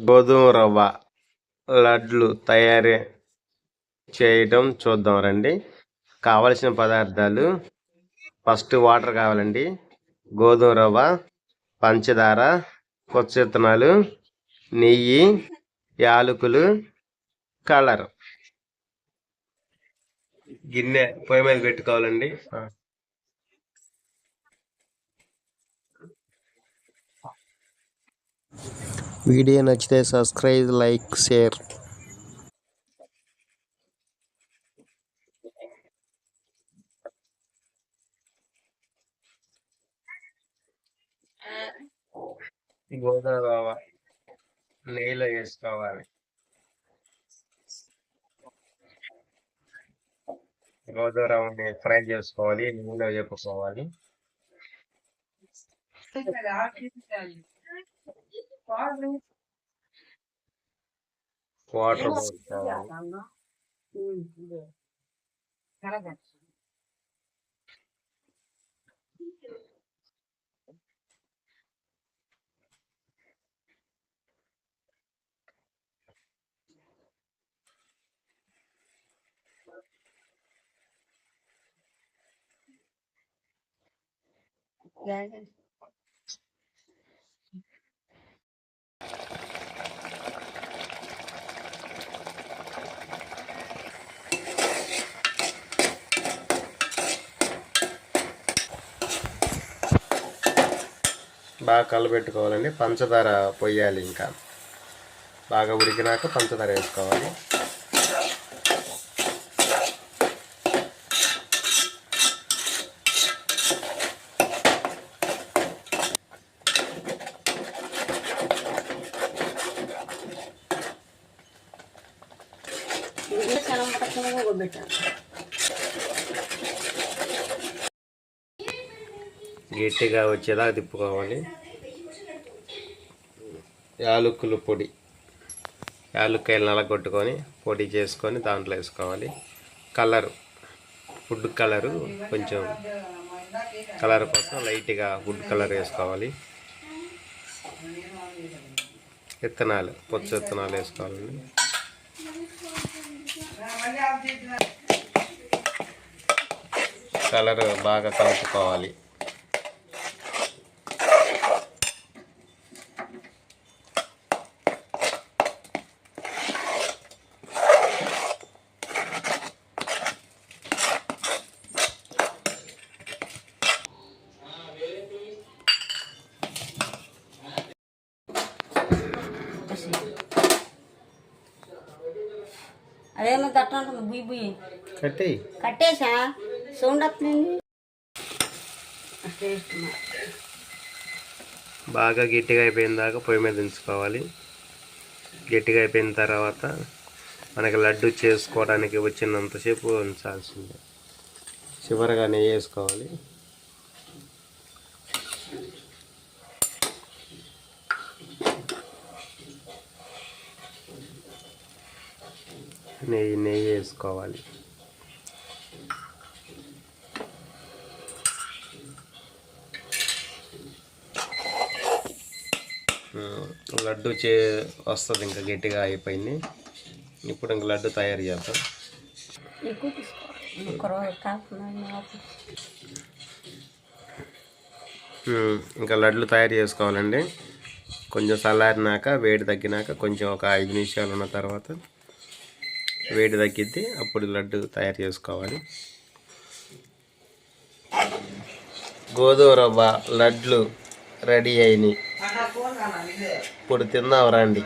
గోధుమ రవ్వ లడ్లు తయారీ చేయటం చూద్దాం రండి. కావలసిన పదార్థాలు. ఫస్ట్ వాటర్ కావాలండి. గోధుమ రవ్వ పంచదార కొత్త విత్తనాలు నెయ్యి యాలకులు కలర్. గిన్నె పొయ్యి మీద పెట్టుకోవాలండి. వీడియో నచ్చితే సబ్స్క్రైబ్ లైక్ షేర్. గోధుమ రవ్వ నెయ్యిలో వేసుకోవాలి. రవ్వని ఫ్రై చేసుకోవాలి నెయ్యిలో వేపుకోవాలి. వాటర్ పోసుకోవాలి బాగా కలబెట్టుకోవాలండి పంచదార పొయ్యాలి ఇంకా. బాగా ఉడికినాక పంచదార వేసుకోవాలి. గట్టిగా వచ్చేదాకా తిప్పుకోవాలి. యాలకులు పొడి. యాలక్కాయలు నలగొట్టుకొని పొడి చేసుకొని దాంట్లో వేసుకోవాలి. కలరు ఫుడ్ కలరు కొంచెం కలర్ కోసం లైట్గా ఫుడ్ కలర్ వేసుకోవాలి. విత్తనాలు పొచ్చు విత్తనాలు వేసుకోవాలండి కలర్ బాగా కలుపుకోవాలి. అదేమో ఉంటుంది బుయ్యి బుయ్యి. కట్టి. కట్టేసా? సౌండ్ వస్తుంది బాగా గట్టిగా అయిపోయిన దాకా పొయ్యి మీద ఉంచుకోవాలి గట్టిగా అయిపోయిన తర్వాత మనకి లడ్డు చేసుకోవడానికి వచ్చినంతసేపు ఉంచాల్సిందే. చివరగా నెయ్యి వేసుకోవాలి. నెయ్యి నెయ్యి వేసుకోవాలి. లడ్డు చే వస్తుంది ఇంకా గట్టిగా అయిపోయింది. ఇప్పుడు ఇంక లడ్డు తయారు చేద్దాం. ఇంకా లడ్లు తయారు చేసుకోవాలండి. కొంచెం చల్లారినాక వేడి తగ్గినాక కొంచెం ఒక ఐదు నిమిషాలు ఉన్న తర్వాత వేడి తగ్గిద్ది అప్పుడు లడ్డు తయారు చేసుకోవాలి. గోధుమ రవ్వ లడ్లు రెడీ అయినాయి. ఇప్పుడు తిందాం రండి